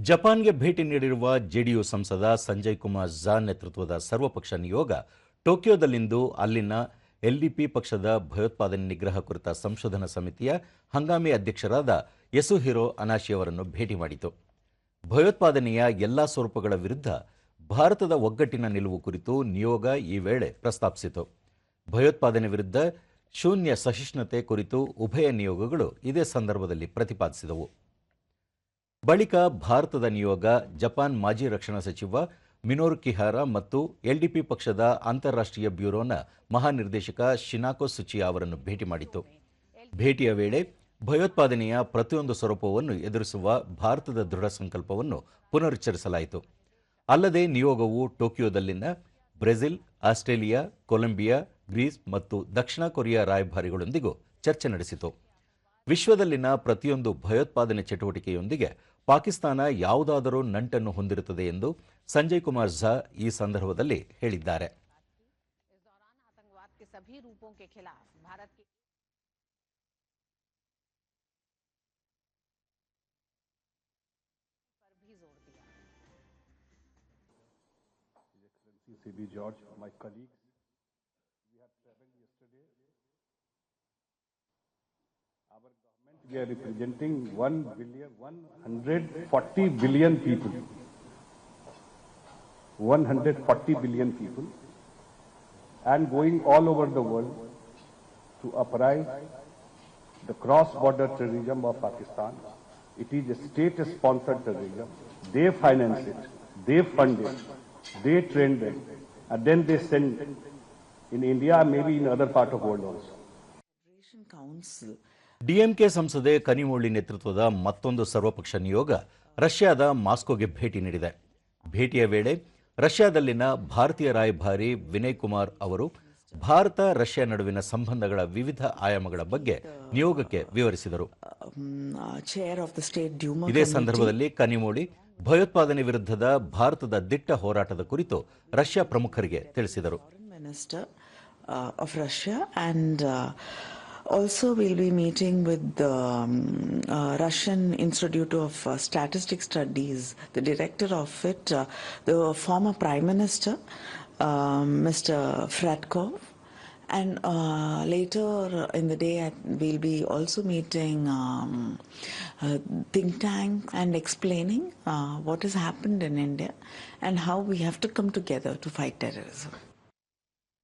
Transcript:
ಜಪಾನ್ಗೆ ಭೇಟಿ ನೀಡಿರುವ ಜೆಡಿಯು ಸಂಸದ ಸಂಜಯ್ ಕುಮಾರ್ ಝಾ ನೇತೃತ್ವದ ಸರ್ವಪಕ್ಷ ನಿಯೋಗ ಟೋಕಿಯೋದಲ್ಲಿಂದು ಅಲ್ಲಿನ ಎಲ್ಡಿಪಿ ಪಕ್ಷದ ಭಯೋತ್ಪಾದನೆ ನಿಗ್ರಹ ಕುರಿತ ಸಂಶೋಧನಾ ಸಮಿತಿಯ ಹಂಗಾಮಿ ಅಧ್ಯಕ್ಷರಾದ ಯಸುಹಿರೋ ಅನಾಶಿಯವರನ್ನು ಭೇಟಿ ಮಾಡಿತು. ಭಯೋತ್ಪಾದನೆಯ ಎಲ್ಲಾ ಸ್ವರೂಪಗಳ ವಿರುದ್ಧ ಭಾರತದ ಒಗ್ಗಟ್ಟಿನ ನಿಲುವು ಕುರಿತು ನಿಯೋಗ ಈ ವೇಳೆ ಪ್ರಸ್ತಾಪಿಸಿತು. ಭಯೋತ್ಪಾದನೆ ವಿರುದ್ಧ ಶೂನ್ಯ ಸಹಿಷ್ಣುತೆ ಕುರಿತು ಉಭಯ ನಿಯೋಗಗಳು ಇದೇ ಸಂದರ್ಭದಲ್ಲಿ ಪ್ರತಿಪಾದಿಸಿದವು. ಬಳಿಕ ಭಾರತದ ನಿಯೋಗ ಜಪಾನ್ ಮಾಜಿ ರಕ್ಷಣಾ ಸಚಿವ ಮಿನೋರು ಕಿಹಾರ ಮತ್ತು ಎಲ್ಡಿಪಿ ಪಕ್ಷದ ಅಂತಾರಾಷ್ಟ್ರೀಯ ಬ್ಯೂರೋನ ಮಹಾನಿರ್ದೇಶಕ ಶಿನಾಕೋ ಸುಚಿ ಅವರನ್ನು ಭೇಟಿ ಮಾಡಿತು ಭೇಟಿಯ ವೇಳೆ ಭಯೋತ್ಪಾದನೆಯ ಪ್ರತಿಯೊಂದು ಸ್ವರೂಪವನ್ನು ಎದುರಿಸುವ ಭಾರತದ ದೃಢ ಸಂಕಲ್ಪವನ್ನು ಪುನರುಚ್ಚರಿಸಲಾಯಿತು. ಅಲ್ಲದೆ ನಿಯೋಗವು ಟೋಕಿಯೋದಲ್ಲಿನ ಬ್ರೆಜಿಲ್, ಆಸ್ಟ್ರೇಲಿಯಾ, ಕೊಲಂಬಿಯಾ, ಗ್ರೀಸ್ ಮತ್ತು ದಕ್ಷಿಣ ಕೊರಿಯಾ ರಾಯಭಾರಿಗಳೊಂದಿಗೂ ಚರ್ಚೆ ನಡೆಸಿತು. ವಿಶ್ವದಲ್ಲಿನ ಪ್ರತಿಯೊಂದು ಭಯೋತ್ಪಾದನೆ ಚಟುವಟಿಕೆಯೊಂದಿಗೆ ಪಾಕಿಸ್ತಾನ ಯಾವುದಾದರೂ ನಂಟನ್ನು ಹೊಂದಿರುತ್ತದೆ ಎಂದು ಸಂಜಯ್ ಕುಮಾರ್ ಝಾ ಈ ಸಂದರ್ಭದಲ್ಲಿ ಹೇಳಿದ್ದಾರೆ इस दौरान आतंकवाद के सभी रूपों के खिलाफ भारत की पर भी जोर दिया CB We are representing 1 billion, 140 billion people. 140 billion people and going all over the world to uprise the cross-border terrorism of Pakistan. It is a state-sponsored terrorism. They finance it, they fund it, they train them, and then they send in India, maybe in other part of world also. Council DMK ಸಂಸದೆ ಕನಿಮೋಳಿ ನೇತೃತ್ವದ ಮತ್ತೊಂದು ಸರ್ವಪಕ್ಷ ನಿಯೋಗ ರಷ್ಯಾದ ಮಾಸ್ಕೋಗೆ ಭೇಟಿ ನೀಡಿದೆ. ಭೇಟಿಯ ವೇಳೆ ರಷ್ಯಾದಲ್ಲಿನ ಭಾರತೀಯ ರಾಯಭಾರಿ ವಿನಯ್ ಕುಮಾರ್ ಅವರು ಭಾರತ ರಷ್ಯಾ ನಡುವಿನ ಸಂಬಂಧಗಳ ವಿವಿಧ ಆಯಾಮಗಳ ಬಗ್ಗೆ ನಿಯೋಗಕ್ಕೆ ವಿವರಿಸಿದರು. ಇದೇ ಸಂದರ್ಭದಲ್ಲಿ ಕನಿಮೋಳಿ ಭಯೋತ್ಪಾದನೆ ವಿರುದ್ಧದ ಭಾರತದ ದಿಟ್ಟ ಹೋರಾಟದ ಕುರಿತು ರಷ್ಯಾ ಪ್ರಮುಖರಿಗೆ ತಿಳಿಸಿದರು. Uh, uh, also we'll be meeting with the um, uh, Russian Institute of uh, Statistic Studies, the director of it, uh, the former Prime Minister, um, Mr. Fratkov. And uh, later in the day, we'll be also meeting um, a think tank and explaining uh, what has happened in India and how we have to come together to fight terrorism.